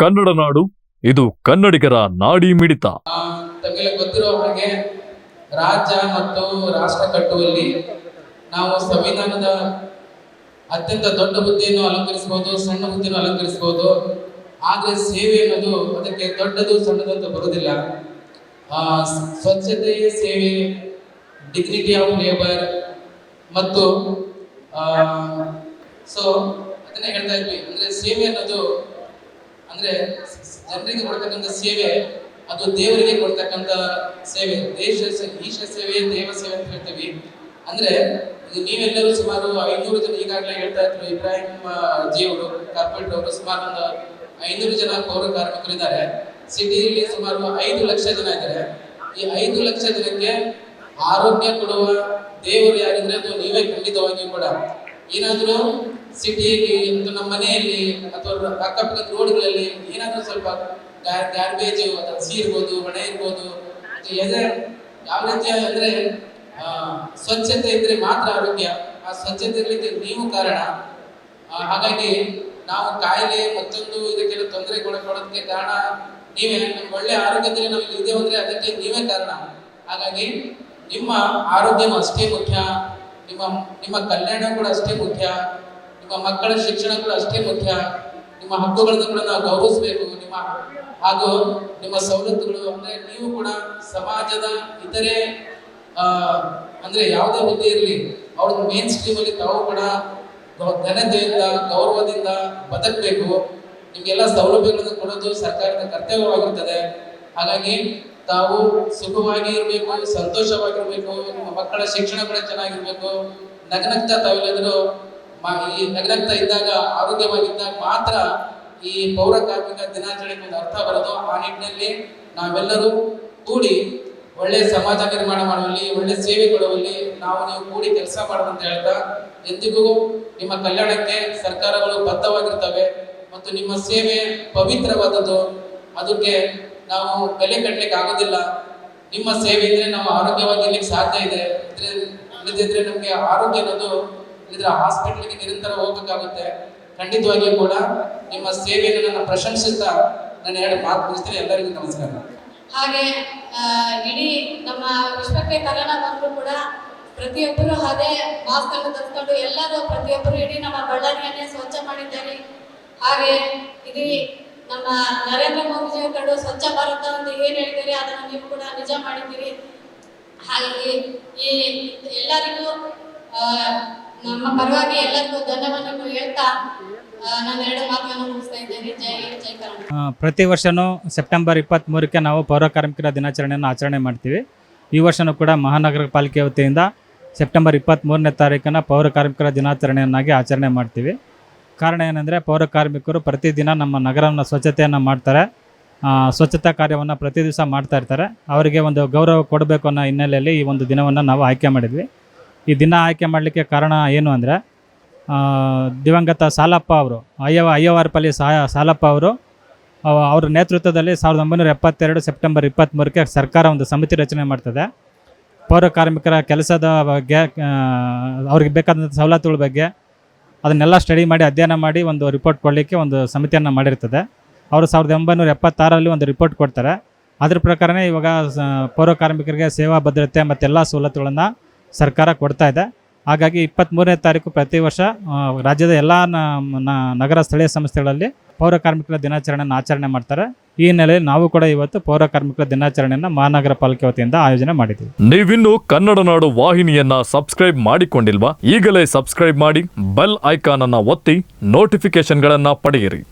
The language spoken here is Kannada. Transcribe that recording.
ಕನ್ನಡ ನಾಡು, ಇದು ಕನ್ನಡಿಗರ ನಾಡಿ ಮಿಡಿತ. ತಮಗೆ ಗೊತ್ತಿರೋ ಹಾಗೆ ರಾಜ್ಯ ಮತ್ತು ರಾಷ್ಟ್ರ ಕಟ್ಟುವಲ್ಲಿ ನಾವು ಸಂವಿಧಾನದ ಅತ್ಯಂತ ದೊಡ್ಡ ಬುದ್ಧಿಯನ್ನು ಅಲಂಕರಿಸಬಹುದು ಸಣ್ಣ ಬುದ್ಧಿಯನ್ನು ಅಲಂಕರಿಸಬಹುದು ಆದರೆ ಸೇವೆ ಅನ್ನೋದು ಅದಕ್ಕೆ ದೊಡ್ಡದು ಸಣ್ಣದಂತ ಬರುವುದಿಲ್ಲ. ಸ್ವಚ್ಛತೆ ಸೇವೆ ಡಿಗ್ನಿಟಿ ಆಫ್ ಲೇಬರ್ ಮತ್ತು ಸೊ ಅದನ್ನೇ ಹೇಳ್ತಾ ಇದ್ವಿ. ಅಂದ್ರೆ ಸೇವೆ ಅನ್ನೋದು ಅಂದ್ರೆ ಜನರಿಗೆ ಕೊಡ್ತಕ್ಕಂಥ ಸೇವೆ, ಅದು ದೇವರಿಗೆ ಕೊಡ್ತಕ್ಕಂಥ ಸೇವೆ. ದೇಶ ಈಶ ಸೇವೆ, ದೇವ ಸೇವೆ ಅಂತ ಹೇಳ್ತೀವಿ. ಅಂದ್ರೆ ಇದು ನೀವೆಲ್ಲರೂ ಸುಮಾರು ಐನೂರು ಜನ ಈಗಾಗಲೇ ಹೇಳ್ತಾ ಇದ್ರು, ಇಬ್ರಾಹಿಂ ಜಿಯವರು ಜಿ ಅವರು ಸುಮಾರು ಒಂದು ಐನೂರು ಜನ ಪೌರ ಕಾರ್ಮಿಕರಿದ್ದಾರೆ ಸಿಟಿಯಲ್ಲಿ ಸುಮಾರು ಐದು ಲಕ್ಷ ಜನ ಇದ್ದಾರೆ. ಈ ಐದು ಲಕ್ಷ ಜನಕ್ಕೆ ಆರೋಗ್ಯ ಕೊಡುವ ದೇವರು ಯಾರಿದ್ರೆ ಅದು ನೀವೇ ಖಂಡಿತವಾಗಿಯೂ ಕೂಡ. ಏನಾದರೂ ಸಿಟಿಯಲ್ಲಿ ಅಥವಾ ನಮ್ಮ ಮನೆಯಲ್ಲಿ ಅಥವಾ ಅಕ್ಕಪಕ್ಕದ ರೋಡ್ಗಳಲ್ಲಿ ಏನಾದರೂ ಸ್ವಲ್ಪ ಗ್ಯಾರ್ಬೇಜ್ ಹಸಿ ಇರ್ಬೋದು ಹೊಣೆ ಇರ್ಬೋದು ಅಥವಾ ಯಾವ ರೀತಿಯ ಅಂದರೆ ಸ್ವಚ್ಛತೆ ಇದ್ರೆ ಮಾತ್ರ ಆರೋಗ್ಯ, ಆ ಸ್ವಚ್ಛತೆ ಇರಲಿಕ್ಕೆ ನೀವು ಕಾರಣ. ಹಾಗಾಗಿ ನಾವು ಕಾಯಿಲೆ ಮತ್ತೊಂದು ಇದಕ್ಕೆಲ್ಲ ತೊಂದರೆ ಕೊಡೋದಕ್ಕೆ ಕಾರಣ ನೀವೇ. ನಮ್ಮ ಒಳ್ಳೆ ಆರೋಗ್ಯದಲ್ಲಿ ನಮಗೆ ಇದೆ ಅಂದರೆ ಅದಕ್ಕೆ ನೀವೇ ಕಾರಣ. ಹಾಗಾಗಿ ನಿಮ್ಮ ಆರೋಗ್ಯನೂ ಅಷ್ಟೇ ಮುಖ್ಯ. ನಿಮ್ಮ ನಿಮ್ಮ ಕಲ್ಯಾಣ ಕೂಡ ಅಷ್ಟೇ ಮುಖ್ಯ. ನಿಮ್ಮ ಮಕ್ಕಳ ಶಿಕ್ಷಣ ಕೂಡ ಅಷ್ಟೇ ಮುಖ್ಯ. ನಿಮ್ಮ ಹಕ್ಕುಗಳನ್ನು ಕೂಡ ನಾವು ಗೌರವಿಸಬೇಕು. ನಿಮ್ಮ ಹಾಗೂ ನಿಮ್ಮ ಸವಲತ್ತುಗಳು ಅಂದ್ರೆ ನೀವು ಕೂಡ ಸಮಾಜದ ಇತರೆ ಅಂದ್ರೆ ಯಾವುದೇ ಹುದ್ದೆ ಇರಲಿ ಅವ್ರ ಮೇನ್ ಸ್ಟ್ರೀಮ್ ಅಲ್ಲಿ ತಾವು ಕೂಡ ಘನತೆಯಿಂದ, ಗೌರವದಿಂದ ಬದುಕಬೇಕು. ನಿಮ್ಗೆಲ್ಲ ಸೌಲಭ್ಯಗಳನ್ನು ಕೊಡೋದು ಸರ್ಕಾರದ ಕರ್ತವ್ಯವಾಗಿರ್ತದೆ. ಹಾಗಾಗಿ ತಾವು ಸುಖವಾಗಿ ಇರಬೇಕು, ಸಂತೋಷವಾಗಿರ್ಬೇಕು, ನಿಮ್ಮ ಮಕ್ಕಳ ಶಿಕ್ಷಣ ಕೂಡ ಚೆನ್ನಾಗಿರ್ಬೇಕು. ನಗನಗ್ತಾ ತಾವೆಲ್ಲರೂ ಮ- ಈ ನಗನಗ್ತಾ ಇದ್ದಾಗ ಆರೋಗ್ಯವಾಗಿದ್ದಾಗ ಮಾತ್ರ ಈ ಪೌರ ಕಾರ್ಮಿಕ ದಿನಾಚರಣೆಗೆ ಒಂದು ಅರ್ಥ ಬರೋದು. ಆ ನಿಟ್ಟಿನಲ್ಲಿ ನಾವೆಲ್ಲರೂ ಕೂಡಿ ಒಳ್ಳೆ ಸಮಾಜ ನಿರ್ಮಾಣ ಮಾಡುವಲ್ಲಿ, ಒಳ್ಳೆ ಸೇವೆ ಕೊಡುವಲ್ಲಿ ನಾವು ನೀವು ಕೂಡಿ ಕೆಲಸ ಮಾಡೋದಂತ ಹೇಳ್ತಾ, ಎಂದಿಗೂ ನಿಮ್ಮ ಕಲ್ಯಾಣಕ್ಕೆ ಸರ್ಕಾರಗಳು ಬದ್ಧವಾಗಿರ್ತವೆ ಮತ್ತು ನಿಮ್ಮ ಸೇವೆ ಪವಿತ್ರವಾದದ್ದು. ಅದಕ್ಕೆ ನಾವು ಬೆಲೆ ಕಟ್ಟಲಿಕ್ಕೆ ಆಗೋದಿಲ್ಲ. ನಿಮ್ಮ ಸೇವೆ ಇದ್ರೆ ನಾವು ಆರೋಗ್ಯವಾಗಿರ್ಲಿಕ್ಕೆ ಸಾಧ್ಯ ಇದೆ. ಇಲ್ಲದಿದ್ರೆ ನಮಗೆ ಆರೋಗ್ಯ ಅನ್ನೋದು ಇದ್ರ ಹಾಸ್ಪಿಟ್ಲಿಗೆ ನಿರಂತರ ಹೋಗಬೇಕಾಗುತ್ತೆ. ಖಂಡಿತವಾಗಿಯೂ ಕೂಡ ನಿಮ್ಮ ಸೇವೆಯನ್ನು ನಾನು ಪ್ರಶಂಸಿಸ್ತಾ ನಾನು ಎರಡು ಮಾತು ಮುಗಿಸ್ತೇನೆ. ಎಲ್ಲರಿಗೂ ನಮಸ್ಕಾರ. ಹಾಗೆ ಇಡೀ ನಮ್ಮ ವಿಶ್ವಕ್ಕೆ ಕರೋನಾ ಬಂದರೂ ಕೂಡ ಪ್ರತಿಯೊಬ್ಬರು ಅದೇ ಮಾಸ್ಕ್ ಅನ್ನು ಎಲ್ಲರೂ ಪ್ರತಿಯೊಬ್ಬರು ಇಡೀ ನಮ್ಮ ಬಳ್ಳಾರಿಯನ್ನೇ ಸ್ವಚ್ಛ ಮಾಡಿದ್ದಾರೆ. ಹಾಗೆ ಇಡೀ ನಮ್ಮ ನರೇಂದ್ರ ಮೋದಿಜಿ ಅವರು ಸ್ವಚ್ಛ ಭಾರತ ಅಂತ ಏನು ಹೇಳಿದ್ದಾರೆ ಅದನ್ನು ನೀವು ಕೂಡ ನಿಜ ಮಾಡಿದ್ದೀರಿ. ಹಾಗಾಗಿ ಈ ಎಲ್ಲರಿಗೂ ನಮ್ಮ ಪರವಾಗಿ ಎಲ್ಲರಿಗೂ ಧನ್ಯವಾದಗಳು ಹೇಳ್ತಾ ಪ್ರತಿ ವರ್ಷನೂ ಸೆಪ್ಟೆಂಬರ್ ಇಪ್ಪತ್ತ್ಮೂರಕ್ಕೆ ನಾವು ಪೌರ ಕಾರ್ಮಿಕರ ದಿನಾಚರಣೆಯನ್ನು ಆಚರಣೆ ಮಾಡ್ತೀವಿ. ಈ ವರ್ಷನೂ ಕೂಡ ಮಹಾನಗರ ಪಾಲಿಕೆ ವತಿಯಿಂದ ಸೆಪ್ಟೆಂಬರ್ ಇಪ್ಪತ್ತ್ಮೂರನೇ ತಾರೀಕನ್ನು ಪೌರ ಕಾರ್ಮಿಕರ ದಿನಾಚರಣೆಯನ್ನಾಗಿ ಆಚರಣೆ ಮಾಡ್ತೀವಿ. ಕಾರಣ ಏನಂದರೆ ಪೌರ ಕಾರ್ಮಿಕರು ಪ್ರತಿದಿನ ನಮ್ಮ ನಗರವನ್ನು ಸ್ವಚ್ಛತೆಯನ್ನು ಮಾಡ್ತಾರೆ. ಸ್ವಚ್ಛತಾ ಕಾರ್ಯವನ್ನು ಪ್ರತಿ ದಿವಸ ಮಾಡ್ತಾ ಇರ್ತಾರೆ. ಅವರಿಗೆ ಒಂದು ಗೌರವ ಕೊಡಬೇಕು ಅನ್ನೋ ಹಿನ್ನೆಲೆಯಲ್ಲಿ ಈ ಒಂದು ದಿನವನ್ನು ನಾವು ಆಯ್ಕೆ ಮಾಡಿದ್ವಿ. ಈ ದಿನ ಆಯ್ಕೆ ಮಾಡಲಿಕ್ಕೆ ಕಾರಣ ಏನು ಅಂದರೆ ದಿವಂಗತ ಸಾಲಪ್ಪ ಅವರು, ಅಯ್ಯವ ಅಯ್ಯವಾರಪಲ್ಲಿ ಸಾಲಪ್ಪ ಅವರು, ಅವ- ಅವರ ನೇತೃತ್ವದಲ್ಲಿ ಸಾವಿರದ ಒಂಬೈನೂರ ಎಪ್ಪತ್ತೆರಡು ಸೆಪ್ಟೆಂಬರ್ ಇಪ್ಪತ್ತ್ಮೂರಕ್ಕೆ ಸರ್ಕಾರ ಒಂದು ಸಮಿತಿ ರಚನೆ ಮಾಡ್ತದೆ. ಪೌರ ಕಾರ್ಮಿಕರ ಕೆಲಸದ ಬಗ್ಗೆ ಅವ್ರಿಗೆ ಬೇಕಾದಂಥ ಸವಲತ್ತುಗಳ ಬಗ್ಗೆ ಅದನ್ನೆಲ್ಲ ಸ್ಟಡಿ ಮಾಡಿ, ಅಧ್ಯಯನ ಮಾಡಿ ಒಂದು ರಿಪೋರ್ಟ್ ಕೊಡಲಿಕ್ಕೆ ಒಂದು ಸಮಿತಿಯನ್ನು ಮಾಡಿರ್ತದೆ. ಅವರು ಸಾವಿರದ ಒಂಬೈನೂರ ಎಪ್ಪತ್ತಾರಲ್ಲಿ ಒಂದು ರಿಪೋರ್ಟ್ ಕೊಡ್ತಾರೆ. ಅದ್ರ ಪ್ರಕಾರನೇ ಇವಾಗ ಪೌರ ಕಾರ್ಮಿಕರಿಗೆ ಸೇವಾ ಭದ್ರತೆ ಮತ್ತೆಲ್ಲ ಸವಲತ್ತುಗಳನ್ನು ಸರ್ಕಾರ ಕೊಡ್ತಾ ಇದೆ. ಹಾಗಾಗಿ ಇಪ್ಪತ್ತ್ಮೂರನೇ ತಾರೀಕು ಪ್ರತಿ ವರ್ಷ ರಾಜ್ಯದ ಎಲ್ಲ ನಗರ ಸ್ಥಳೀಯ ಸಂಸ್ಥೆಗಳಲ್ಲಿ ಪೌರ ಕಾರ್ಮಿಕರ ದಿನಾಚರಣೆಯನ್ನು ಆಚರಣೆ ಮಾಡ್ತಾರೆ. ಈ ಹಿನ್ನೆಲೆಯಲ್ಲಿ ನಾವು ಕೂಡ ಇವತ್ತು ಪೌರ ಕಾರ್ಮಿಕರ ದಿನಾಚರಣೆಯನ್ನು ಮಹಾನಗರ ಪಾಲಿಕೆ ವತಿಯಿಂದ ಆಯೋಜನೆ ಮಾಡಿದ್ದೀವಿ. ನೀವಿನ್ನು ಕನ್ನಡ ನಾಡು ವಾಹಿನಿಯನ್ನ ಸಬ್ಸ್ಕ್ರೈಬ್ ಮಾಡಿಕೊಂಡಿಲ್ವಾ? ಈಗಲೇ ಸಬ್ಸ್ಕ್ರೈಬ್ ಮಾಡಿ, ಬೆಲ್ ಐಕಾನ್ ಅನ್ನ ಒತ್ತಿ ನೋಟಿಫಿಕೇಶನ್ಗಳನ್ನ ಪಡೆಯಿರಿ.